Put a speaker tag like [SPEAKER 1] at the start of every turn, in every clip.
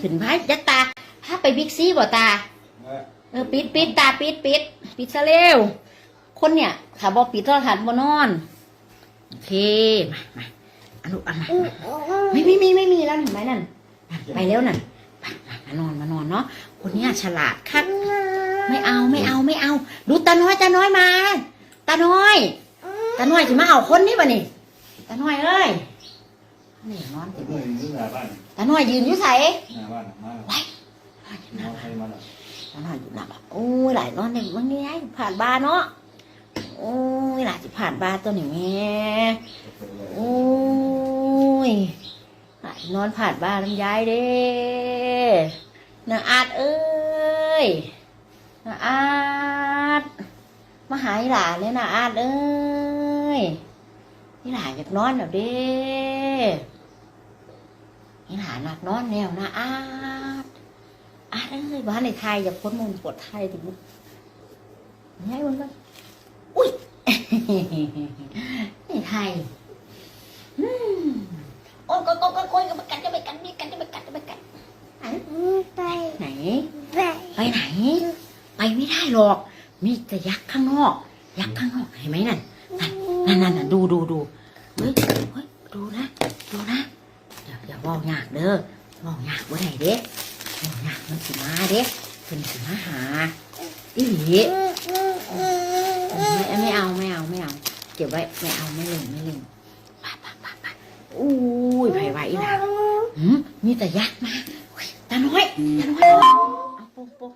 [SPEAKER 1] ขึ้นพายยัดตาพาไปบิ๊กซีบ่ตา เออปิดปิดตาปิดปิดปิดซะเร็ว คนเนี่ยถ้าบ่ปิดโทรทัศน์บ่นอน โอเค มามาอันลูกอันมามาไม่ไม่ไม่ไม่มีแล้วเห็นไหมนั่นนั่นไปแล้วนั่นไปมามานอนมานอนเนาะ คนเนี้ยฉลาดคักไม่เอาไม่เอาไม่เอา ดูตาน้อยตาน้อยมา ตาน้อย ตาน้อยสิมาเอาคนนี่บ่นี่ตาน้อยเอ้ย นี่นอนเต็ม
[SPEAKER 2] เมื่ออยู่หน้าบ้าน
[SPEAKER 1] ตาน้อยยืนอยู่ไส
[SPEAKER 2] หน้าบ้านมา
[SPEAKER 1] ไว้
[SPEAKER 2] น้องใครมาล่ะ
[SPEAKER 1] ตาน้อยอยู่หน้าบ้านโอ้ยหลายนอนในบางนี้ไงผ่านบานเนาะโอ้ยหลายสิผ่านบานตัวนี้แม่โอ้ยหลายนอนผ่านบานน้ำยายเด้นาอาดเอ้ยนาอาดมาหาอีหลานเลยนาอาดเอ้ย อีหลานอยากนอนแล้วเด้อีหลานอยากนอนแล้วนาอาดอาดเอ้ยบ้านในไทยอย่าพ้นมุมปวดไทยถึงไงมันก็อุ้ยในไทยอืมโอ้ยโก้ยโก้ยโก้ยโก้ยจะไปกัดจะไปกัดนี่กัดจะไปกัดจะไปกัดไหน
[SPEAKER 3] ไป
[SPEAKER 1] ไหน
[SPEAKER 3] ไป
[SPEAKER 1] ไปไหน ไปไม่ได้หรอก มีแต่ยักษ์ข้างนอก ยักษ์ข้างนอกเห็นไหมนั่นนั่นนั่นนั่นดูดูดู เฮ้ยเฮ้ยดูนะ ดูนะอย่าอย่าเว่ายากเด้อเว่ายากว่าไหนเด้เว่ายากมันสิมาเด้เป็นสิมาหาอีหลีไม่ไม่เอาไม่เอาไม่เอาเก็บไว้ไม่เอาไม่เล่นไม่เล่นปไปไปไปอุ้ยไผ่ไหวนะหืมมีแต่ยักษ์มาตาน้อยตาน้อยเอาปุ๊บปุ๊บ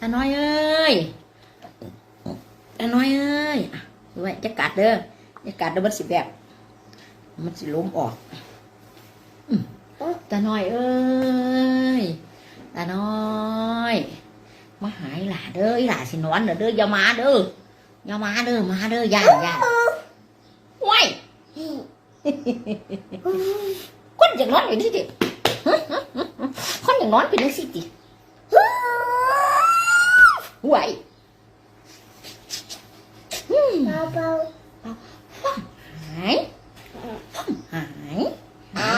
[SPEAKER 1] ตาน้อยเอ้ยตาน้อยเอ้ยอะ ไว้จะกัดเด้อจะกัดเด้อมันสิแบบ มันสิล้มออกตาน้อยเอ้ยตาน้อย มาหาอีหล่าเด้อหล่าสินอนเด้อเด้ออย่ามาเด้ออย่ามาเด้อมาเด้อย่านย่านว้ายคนอย่างนอนอยู่นี่ดิคนอย่างนอนเป็นจังสิติว้าย
[SPEAKER 3] เบาเบา
[SPEAKER 1] หายหาย
[SPEAKER 3] อ่า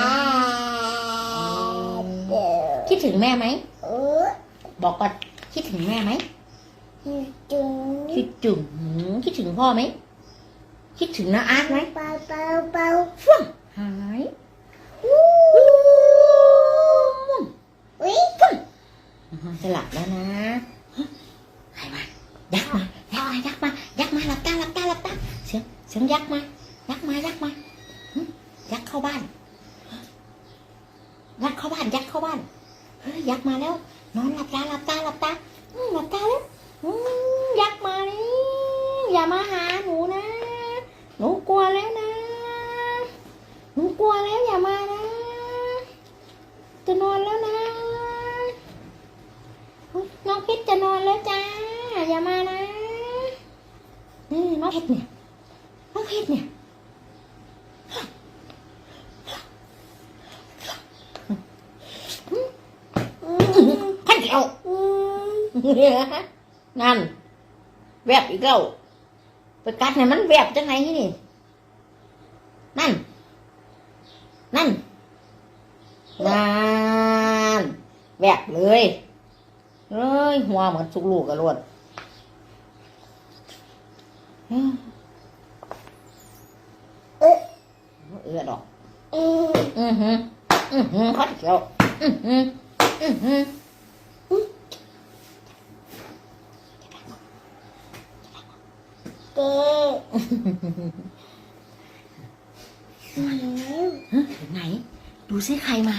[SPEAKER 3] เดี๋ย
[SPEAKER 1] คิดถึงแม่ไหมบอกก่อนคิดถึงแม่ไหม
[SPEAKER 3] จุง
[SPEAKER 1] คิดถึงคิดถึงพ่อไหมคิดถึงน้าอาร์ตไหม
[SPEAKER 3] เบาเบาเบา
[SPEAKER 1] หาย
[SPEAKER 3] อุ้ย
[SPEAKER 1] จะหลับแล้วนะใครมายักษ์มา สียงยักษ์มา ยักษ์มา ยักษ์มา ยักษ์เข้าบ้าน ยักษ์เข้าบ้าน ยักษ์เข้าบ้าน เฮ้ย ยักษ์มาแล้ว นอนหลับตา หลับตา หลับตาหลับตาแล้วยักษ์มาแล้วอย่ามาหาหนูนะ หนูกลัวแล้วนะ หนูกลัวแล้วอย่ามานะ จะนอนแล้วนะ น้องเพชรจะนอนแล้วจ้า อย่ามานะ นี่น้องเพชรเนี่ย เพชรเนี่ยขันเดียว
[SPEAKER 3] อืม
[SPEAKER 1] นั่น แวบอีกแล้วไปกัดเนี่ยมันแวบจังไหนนี่นั่น นั่นนั่นแวบเลยเอ้ยหัวเหมือนสุกลูกกระโดดเอ้ย
[SPEAKER 3] เอ๊ะ
[SPEAKER 1] เอือดอก
[SPEAKER 3] อืม
[SPEAKER 1] อือหืออือหือขัดเขียวอือหืออือหือ
[SPEAKER 3] เก๋
[SPEAKER 1] ฮะไหน ดูซิใครมา